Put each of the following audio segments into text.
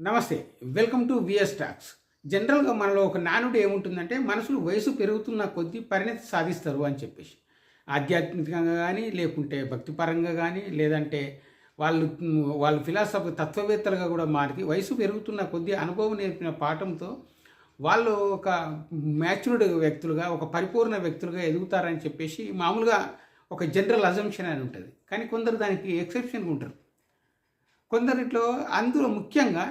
నమస్తే welcome to VS talks. జనరల్గా మనలో ఒక నానుడు ఏముంటుందంటే మనుషులు వయసు పెరుగుతున్న కొద్దీ పరిణతి సాధిస్తారు అని చెప్పేసి. ఆధ్యాత్మికంగా కానీ లేకుంటే భక్తిపరంగా కానీ లేదంటే వాళ్ళు వాళ్ళు ఫిలాసఫీ తత్వవేత్తలుగా కూడా మారి వయసు పెరుగుతున్న కొద్దీ అనుభవం నేర్పిన పాఠంతో వాళ్ళు ఒక మ్యాచ్యూర్డ్ వ్యక్తులుగా ఒక పరిపూర్ణ వ్యక్తులుగా ఎదుగుతారని చెప్పేసి మామూలుగా ఒక జనరల్ అజంప్షన్ అని ఉంటుంది. కానీ కొందరు దానికి ఎక్సెప్షన్గా ఉంటారు. కొందరిట్లో అందులో ముఖ్యంగా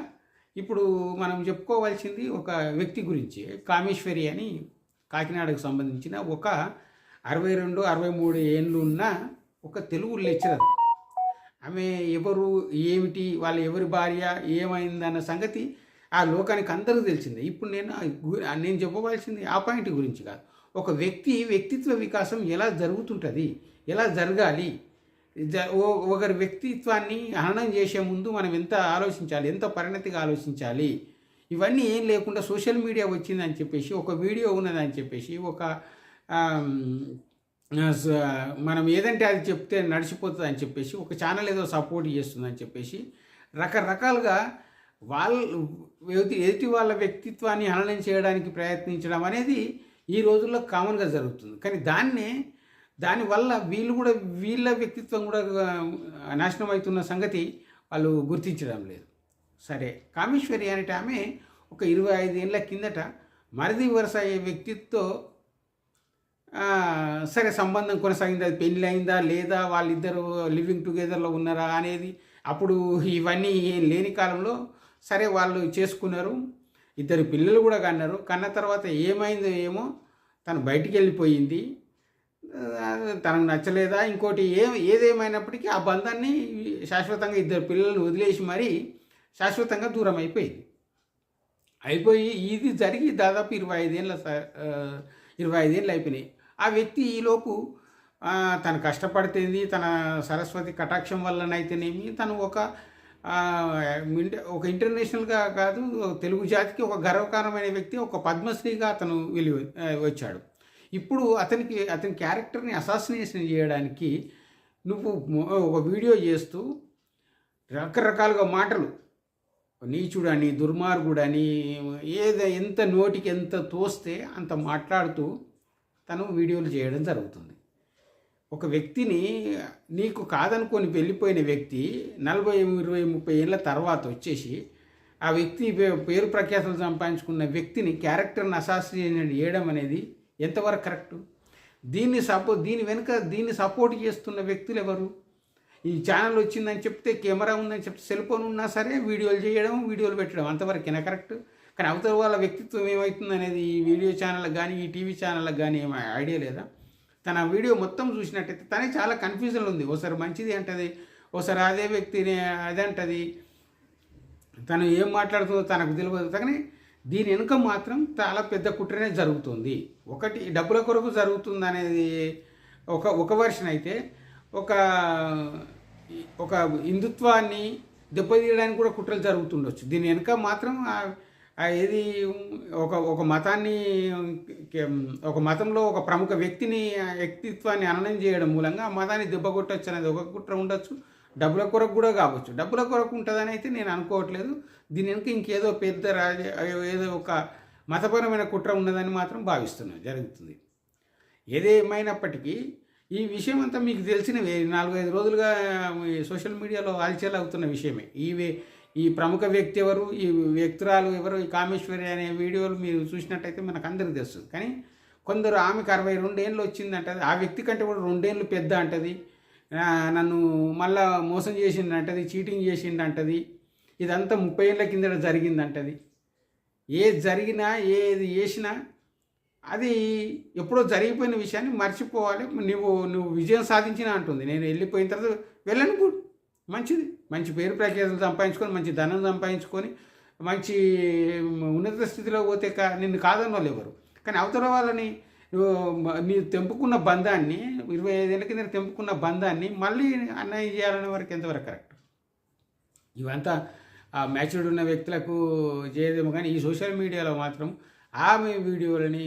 ఇప్పుడు మనం చెప్పుకోవాల్సింది ఒక వ్యక్తి గురించి కామేశ్వరి అని కాకినాడకు సంబంధించిన ఒక అరవై రెండు అరవై మూడు ఏళ్ళు ఉన్న ఒక తెలుగు లెక్చరర్. ఆమె ఎవరు ఏమిటి వాళ్ళ ఎవరి భార్య ఏమైందన్న సంగతి ఆ లోకానికి అందరికీ తెలిసిందే. ఇప్పుడు నేను నేను చెప్పవలసింది ఆ పాయింట్ గురించి కాదు. ఒక వ్యక్తి వ్యక్తిత్వ వికాసం ఎలా జరుగుతుంటుంది? ఎలా జరగాలి? ఒకరి వ్యక్తిత్వాన్ని హననం చేసే ముందు మనం ఎంత ఆలోచించాలి? ఎంత పరిణతిగా ఆలోచించాలి? ఇవన్నీ ఏం లేకుండా సోషల్ మీడియా వచ్చిందని చెప్పేసి ఒక వీడియో ఉన్నదని చెప్పేసి ఒక మనం ఏదంటే అది చెప్తే నడిచిపోతుంది అని చెప్పేసి ఒక ఛానల్ ఏదో సపోర్ట్ చేస్తుందని చెప్పేసి రకరకాలుగా వాళ్ళ ఎదుటి ఎదుటి వాళ్ళ వ్యక్తిత్వాన్ని హననం చేయడానికి ప్రయత్నించడం అనేది ఈ రోజుల్లో కామన్గా జరుగుతుంది. కానీ దాన్నే దానివల్ల వీళ్ళు కూడా వీళ్ళ వ్యక్తిత్వం కూడా నాశనం అవుతున్న సంగతి వాళ్ళు గుర్తించడం లేదు. సరే కామేశ్వరి అనేట ఆమె ఒక ఇరవై ఐదేళ్ళ కిందట మరిది వరుస అయ్యే వ్యక్తితో సరే సంబంధం కొనసాగింది. అది పెళ్ళి అయిందా లేదా వాళ్ళిద్దరు లివింగ్ టుగెదర్లో ఉన్నారా అనేది అప్పుడు ఇవన్నీ ఏం లేని కాలంలో సరే వాళ్ళు చేసుకున్నారు. ఇద్దరు పిల్లలు కూడా కన్నారు. కన్న తర్వాత ఏమైందో ఏమో తను బయటికి వెళ్ళిపోయింది. తనకు నచ్చలేదా? ఇంకోటి ఏ ఏదేమైనప్పటికీ ఆ బంధాన్ని శాశ్వతంగా ఇద్దరు పిల్లలను వదిలేసి మరీ శాశ్వతంగా దూరం అయిపోయింది. అయిపోయి ఇది జరిగి దాదాపు ఇరవై ఐదేళ్ళ స- ఇరవై ఐదేళ్ళు అయిపోయినాయి. ఆ వ్యక్తి ఈలోపు తను కష్టపడితేంది తన సరస్వతి కటాక్షం వల్లనైతేనేమి తను ఒక ఒక ఇంటర్నేషనల్గా కాదు తెలుగు జాతికి ఒక గర్వకారమైన వ్యక్తి ఒక పద్మశ్రీగా అతను వెళ్ళి వచ్చాడు. ఇప్పుడు అతనికి అతని క్యారెక్టర్ని అసాసినేషన్ చేయడానికి నువ్వు ఒక వీడియో చేస్తూ రకరకాలుగా మాటలు. నీచుడని దుర్మార్గుడని ఏదో ఎంత నోటికి ఎంత తోస్తే అంత మాట్లాడుతూ తను వీడియోలు చేయడం జరుగుతుంది. ఒక వ్యక్తిని నీకు కాదనుకొని వెళ్ళిపోయిన వ్యక్తి నలభై ఇరవై ముప్పై ఏళ్ళ తర్వాత వచ్చేసి ఆ వ్యక్తి పే- పేరు ప్రఖ్యాతలు సంపాదించుకున్న వ్యక్తిని క్యారెక్టర్ని అసాసినేట్ చేయడం అనేది ఎంతవరకు కరెక్ట్? దీన్ని సపో దీని వెనుక దీన్ని సపోర్ట్ చేస్తున్న వ్యక్తులు ఎవరు? ఈ ఛానల్ వచ్చిందని చెప్తే కెమెరా ఉందని చెప్తే సెల్ ఫోన్ ఉన్నా సరే వీడియోలు చేయడం వీడియోలు పెట్టడం అంతవరకేనా కరెక్ట్? కానీ అవతల వాళ్ళ వ్యక్తిత్వం ఏమవుతుంది అనేది ఈ వీడియో ఛానళ్ళకి కానీ ఈ టీవీ ఛానళ్ళకి కానీ ఏమీ ఐడియా లేదా? తన వీడియో మొత్తం చూసినట్టయితే తనే చాలా కన్ఫ్యూజన్లో ఉంది. ఒకసారి మంచిది అంటది ఓసారి అదే వ్యక్తిని అదే అంటది తను ఏం మాట్లాడుతుందో తనకు తెలియదు కానీ దీని వెనుక మాత్రం చాలా పెద్ద కుట్రనే జరుగుతుంది. ఒకటి డబ్బుల కొరకు జరుగుతుంది అనేది ఒక ఒక వర్షన్ అయితే ఒక ఒక హిందుత్వాన్ని దెబ్బతీయడానికి కూడా కుట్రలు జరుగుతుండొచ్చు. దీని వెనుక మాత్రం ఏది ఒక ఒక మతాన్ని ఒక మతంలో ఒక ప్రముఖ వ్యక్తిని వ్యక్తిత్వాన్ని అననం చేయడం మూలంగా ఆ మతాన్ని దెబ్బ కొట్టచ్చు అనేది ఒక కుట్ర ఉండొచ్చు. డబ్బుల కొరకు కూడా కావచ్చు. డబ్బుల కొరకు ఉంటుందని అయితే నేను అనుకోవట్లేదు. దీని వెనుక ఇంకేదో పెద్ద రాజ ఏదో ఒక మతపరమైన కుట్ర ఉన్నదని మాత్రం భావిస్తున్నాను జరుగుతుంది. ఏదేమైనప్పటికీ ఈ విషయం అంతా మీకు తెలిసినవే నాలుగైదు రోజులుగా సోషల్ మీడియాలో ఆల్చేలా అవుతున్న విషయమే. ఈ ఈ ప్రముఖ వ్యక్తి ఎవరు ఈ వ్యక్తురాలు ఎవరు ఈ కామేశ్వరి అనే వీడియోలు మీరు చూసినట్టయితే మనకు అందరికీ తెలుస్తుంది కానీ కొందరు ఆమెకు అరవై రెండేళ్ళు వచ్చిందంటది. ఆ వ్యక్తి కంటే కూడా రెండేళ్ళు పెద్ద అంటది. నన్ను మళ్ళా మోసం చేసిందంటది చీటింగ్ చేసిందంటది ఇదంతా ముప్పై ఏళ్ళ కిందట జరిగిందంటది. ఏది జరిగినా ఏది చేసినా అది ఎప్పుడో జరిగిపోయిన విషయాన్ని మర్చిపోవాలి. నువ్వు నువ్వు విజయం సాధించిన అంటుంది. నేను వెళ్ళిపోయిన తర్వాత వెళ్ళను కూడా మంచిది. మంచి పేరు ప్రఖ్యాతులు సంపాదించుకొని మంచి ధనం సంపాదించుకొని మంచి ఉన్నత స్థితిలో పోతే కా నిన్ను కాదని వాళ్ళు ఎవరు? కానీ అవతల వాళ్ళని నువ్వు తెంపుకున్న బంధాన్ని ఇరవై ఐదేళ్ళ కింద తెంపుకున్న బంధాన్ని మళ్ళీ అన్యాయం చేయాలనే వరకు ఎంతవరకు కరెక్ట్? ఇవంతా ఆ మ్యాచ్యూర్డ్ ఉన్న వ్యక్తులకు చేయదేమో కానీ ఈ సోషల్ మీడియాలో మాత్రం ఆమె వీడియోలని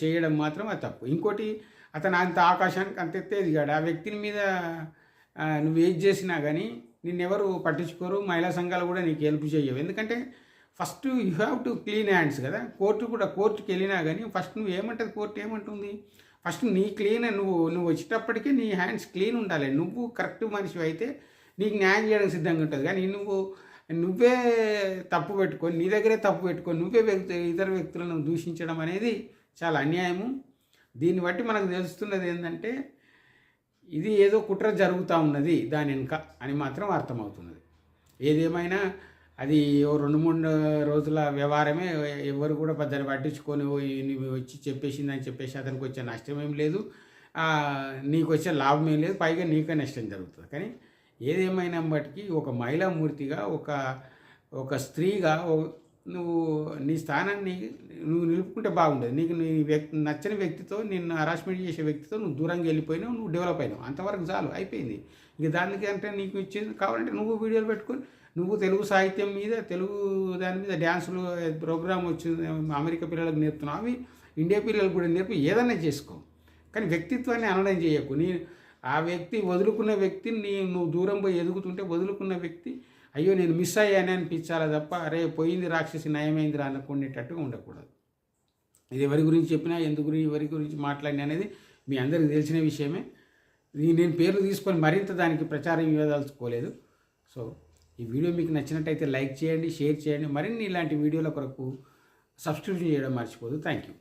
చేయడం మాత్రం అది తప్పు. ఇంకోటి అతను అంత ఆకాశానికి అంత ఎత్తేది కాడు ఆ వ్యక్తిని మీద నువ్వు ఏది చేసినా కానీ నిన్నెవరు పట్టించుకోరు. మహిళా సంఘాలు కూడా నీకు హెల్ప్ చేయవు. ఎందుకంటే first you have to clean hands కదా. కోర్టు కూడా కోర్టుకి వెళ్ళినా కానీ ఫస్ట్ నువ్వు ఏమంటుంది కోర్టు ఏమంటుంది? ఫస్ట్ నీ క్లీన్ నువ్వు నువ్వు వచ్చేటప్పటికి నీ హ్యాండ్స్ క్లీన్ ఉండాలి. నువ్వు కరెక్ట్ మనిషి అయితే నీకు న్యాయం చేయడానికి సిద్ధంగా ఉంటుంది. కానీ నువ్వు నువ్వే తప్పు పెట్టుకొని నీ దగ్గరే తప్పు పెట్టుకొని నువ్వే వ్యక్తి ఇతర వ్యక్తులను దూషించడం అనేది చాలా అన్యాయము. దీన్ని బట్టి మనకు తెలుస్తున్నది ఏంటంటే ఇది ఏదో కుట్ర జరుగుతూ ఉన్నది దాని వెనుక అని మాత్రం అర్థమవుతున్నది. ఏదేమైనా అది ఓ రెండు మూడు రోజుల వ్యవహారమే ఎవరు కూడా దాన్ని పట్టించుకొని "ఓ, నువ్వు వచ్చి చెప్పేసిందని చెప్పేసి అతనికి వచ్చే నష్టం ఏం లేదు. నీకు వచ్చే లాభం ఏం లేదు పైగా నీకే నష్టం జరుగుతుంది. కానీ ఏదేమైనా బట్టి ఒక మహిళా మూర్తిగా ఒక ఒక స్త్రీగా నువ్వు నీ స్థానాన్ని నువ్వు నిలుపుకుంటే బాగుండదు. నీకు నీ వ్యక్తి నచ్చని వ్యక్తితో నిన్ను హరాస్మెంట్ చేసే వ్యక్తితో నువ్వు దూరంగా వెళ్ళిపోయినావు నువ్వు డెవలప్ అయినావు. అంతవరకు చాలు అయిపోయింది. ఇక దానికి అంటే నీకు ఇచ్చేది కావాలంటే నువ్వు వీడియోలు పెట్టుకొని నువ్వు తెలుగు సాహిత్యం మీద తెలుగు దాని మీద డ్యాన్సులు ప్రోగ్రామ్ వచ్చింది అమెరికా పిల్లలకు నేర్పుతున్నావు అవి ఇండియా పిల్లలకు కూడా నేర్పి ఏదైనా చేసుకో. కానీ వ్యక్తిత్వాన్ని అనడం చేయకు. నీ ఆ వ్యక్తి వదులుకున్న వ్యక్తిని నీ నువ్వు దూరం పోయి ఎదుగుతుంటే వదులుకున్న వ్యక్తి అయ్యో నేను మిస్ అయ్యానే అనిపించాలి తప్ప అరే పోయింది రాక్షసి నయమైందిరా అనుకునేటట్టుగా ఉండకూడదు. ఇది ఎవరి గురించి చెప్పినా ఎందుకు గురించి ఎవరి గురించి మాట్లాడినా అనేది మీ అందరికీ తెలిసిన విషయమే. ఇది నేను పేర్లు తీసుకొని మరింత దానికి ప్రచారం ఇవ్వదలుచుకోలేదు. సో ఈ వీడియో మీకు నచ్చినట్టయితే లైక్ చేయండి షేర్ చేయండి. మరిన్ని ఇలాంటి వీడియోల కొరకు సబ్స్క్రిప్షన్ చేయడం మర్చిపోదు. Thank you